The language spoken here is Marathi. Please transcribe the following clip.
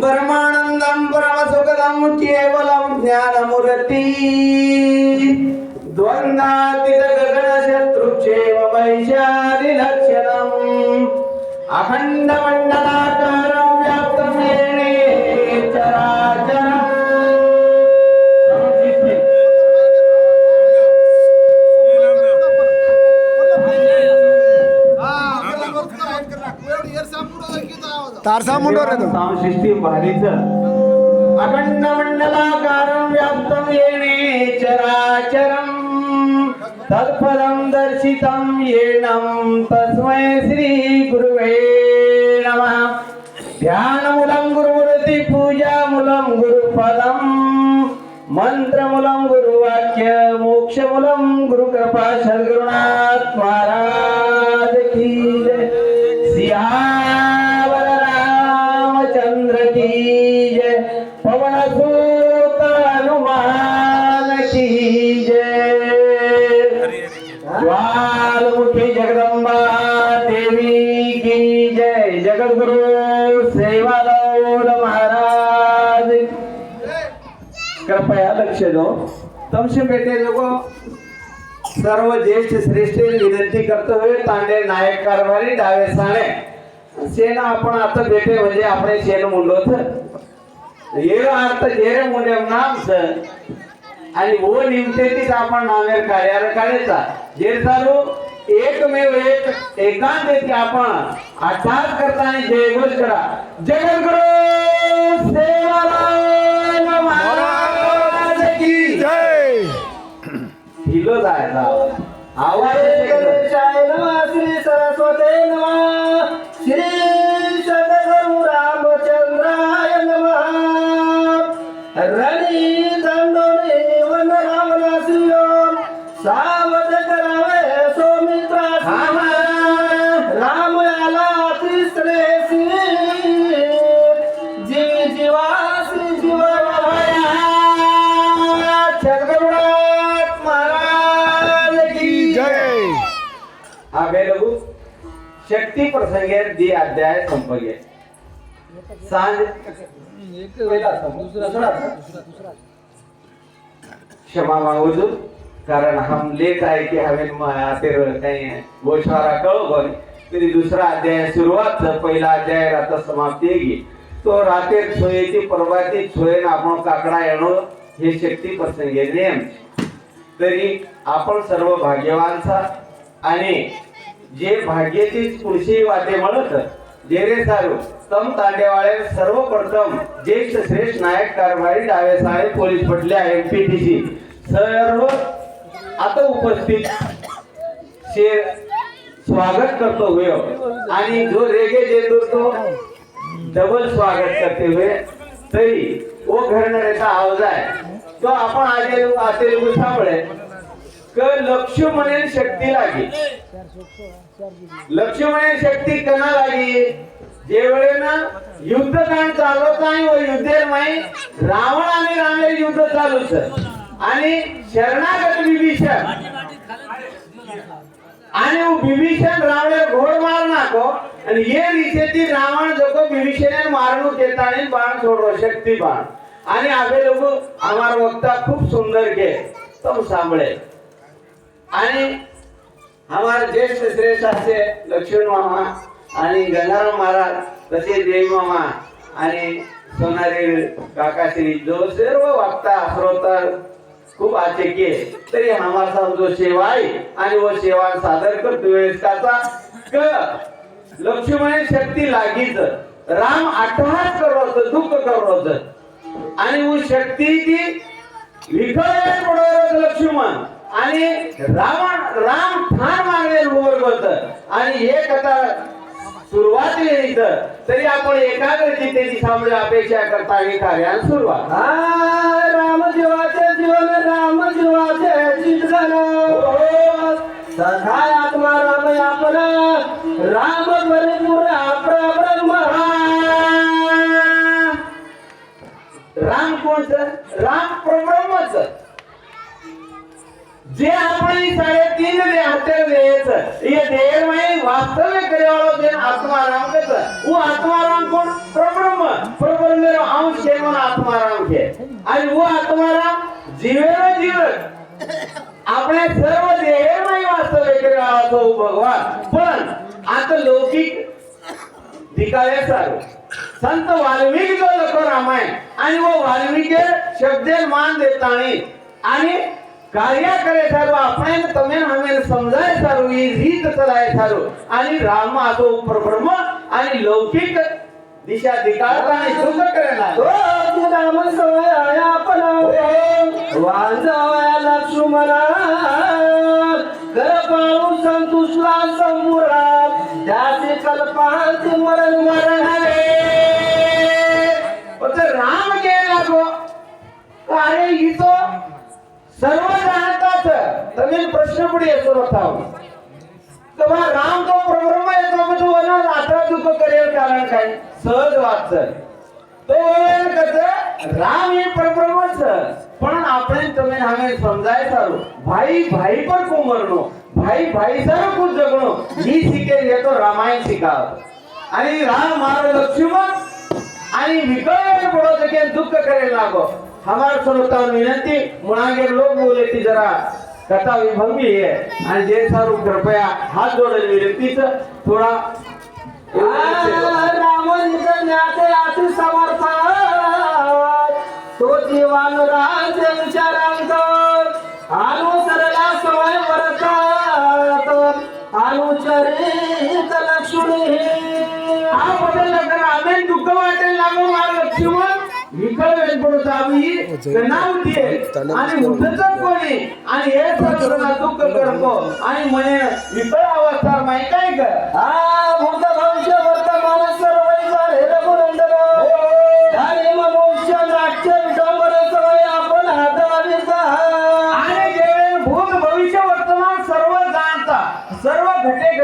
బ్రహ్మానందం పరమసుఖదం కేవలం జ్ఞానమురతి. ద్వందాతిగణ శత్రుక్షేమ వైశాలి లక్షణం. అఖండ మండలాకారం వ్యాప్తం చరాచరం. येतो साऊंड सामशिष्टी भारीच अखंड मंडलाकारं व्याप्तं येणे चराचरं. तत्फलं दर्शितं येणं तस्मै श्री गुरुवे नमः. ध्यानमूलं गुरुमूर्ति पूजामूलं गुरुपदम् मन्त्रमूलं गुरुवाक्य मोक्षमूलं गुरुकृपा सद्गुरुनाथ कृपया लक्ष दो तमसे बेटे लोगो सर्व ज्येष्ठ श्रेष्ठ विनंती करतो हुए तांडे नायक कारभारी डावे साणे सेना आपण आता भेटे म्हणजे આપણે શેનું મુંડો છે એનો અર્થ જેરે મુંડે નામ છે आणि वो निमतेतीच आपण नामेर कार्याला काढायचा जे चालू एकमेव एक एकांत येते आपण अर्थात करताना जयघोष करा जगद्गुरु सेवालाल आवाज गणेशाय नमः श्री सरस्वते नमः. शक्ती प्रसंगे दी अध्याय संपगे क्षमा मागू कारण हम लेट आहे की हवेन काही गोशारा कळो पण तरी दुसरा अध्याय सुरुवात पहिला अध्याय आता समाप्ती येईल तो रात्री सोयेची परवाची सोयेन आपण काकडा येणं हे शक्ती प्रसंगे नेम तरी आपण सर्व भाग्यवानचा आणि जे भाग्याची तुळशी वाटे म्हणत जे रे सारू तम तांडेवाळे सर्वप्रथम ज्येष्ठ श्रेष्ठ नायक कारभारी डावे Sale police Patle M P T C सर्व आता उपस्थित. शे स्वागत करतो हुए. आणि जो रेगे देतो तो डबल स्वागत करते हुए. तरी वो घडणाऱ्याचा आवाज आहे. तो आपण आगे असे सापडे क लक्ष्मणे शक्ती लागी. लक्ष्मणे शक्ती कना लागी. जे वेळेला युद्ध काळ चालवत नाही व युद्धेर नाही रावण आणि रामे युद्ध चालूच आणि शरणागत विभीषण. आणि वो विभीषण रावणे घोड मार नाको. आणि ये रिसेती रावण जको विभीषण मारणूक येता आणि बाण सोडव शक्ती बाण. आणि आगे लोक आम्हाला वक्ता खूप सुंदर घे. तुम सांभळे. आणि हमारे ज्येष्ठ श्रेष्ठ असे लक्ष्मण मामा आणि गंगाराम महाराज तसे देवी मामा आणि सोनारी काकाश्री जो सर्व वक्ता श्रोता खूप आचे तरी आम्हाला जो सेवा आहे आणि व सेवा सादर करतो वेळेस काचा क लक्ष्मण शक्ती लागीच राम अट्टहास करत दुःख करत आणि उ शक्ती ती विकळ पडवत लक्ष्मण. आणि रावण राम ठाण मागेल वर्गवत आणि हे कथा सुरुवात इथं. तरी आपण एकाग्रची त्याची सामोरे अपेक्षा करता हे कार्याला सुरुवात. राम जीवाचे जीवन राम जीवाचे चिंतन सखा आत्मा राम आपण राम परिपूर्ण ब्रह्म. राम कोणचं? राम प्रब्रह्मच જે આપણી સાડે તીન દે હાથે દે છે એ દેહમાં વાસ્તવિક કર્યાળો જે આત્મારામ કે છે હું આત્મારામ કોણ પ્રબ્રહ્મ પ્રબ્રહ્મનો અંશ છે એનો આત્મારામ છે અને હું આત્મારામ જીવેલો જીવ આપણે સર્વ દેહમાં વાસ્તવિક કર્યાળો છો ભગવાન પણ આ તો લૌકિક दिखावे सारो संत वाल्मिक जो लखो रामायण आणि वो वाल्मिक शब्दे मान देताणी आणि कार्य करे सारो આપણે ને તમે ને અમે સમજાય સારું એ રીત ચલાય સારું आणि राम आतो परब्रह्म आणि लौकिक दिशा दिखाता आणि सुख करेला तो राम सवया आपला वांजवया लक्ष्मणा घर पाहून संतुष्ला संपुरा त्याचे कल्पांचे मरण मरण तर राम गेला गो अरे ही तो सर्व जहांताच तमिल प्रश्न पुढे येतो नव्हता तेव्हा राम तो प्रब्रह्म येतो म्हणजे वनन आता दुःख करेल कारण काय? सहज वाचल तो कस राम हे परब्रह्मच पण आपण तुम्ही हमें समजाय सारो भाई भाई पर को मरणो भाई भाई सारो कुछ जगणो. ही शिकेल हे तो रामायण शिकाव. आणि राम मारो लक्ष्मण आणि विकळ पडो जगे दुःख करे लागो हमार श्रोता विनंती मुळांगे लोक बोले जरा कथा विभंगी आहे आणि जे सारू कृपया हात जोडेल विनंतीच थोडा रावण ज्ञाते अति समर्थ तो जीवन राज विचारांत अनुसरला सवय वर्तात अनुचरित लक्ष्मी हा बदल नका आम्ही दुःख वाटेल लागो मार लक्ष्मण कणावती आणि कोणी? आणि हे दुःख करतो. आणि म्हणे विकळ अवस्था माहिती काय कर हा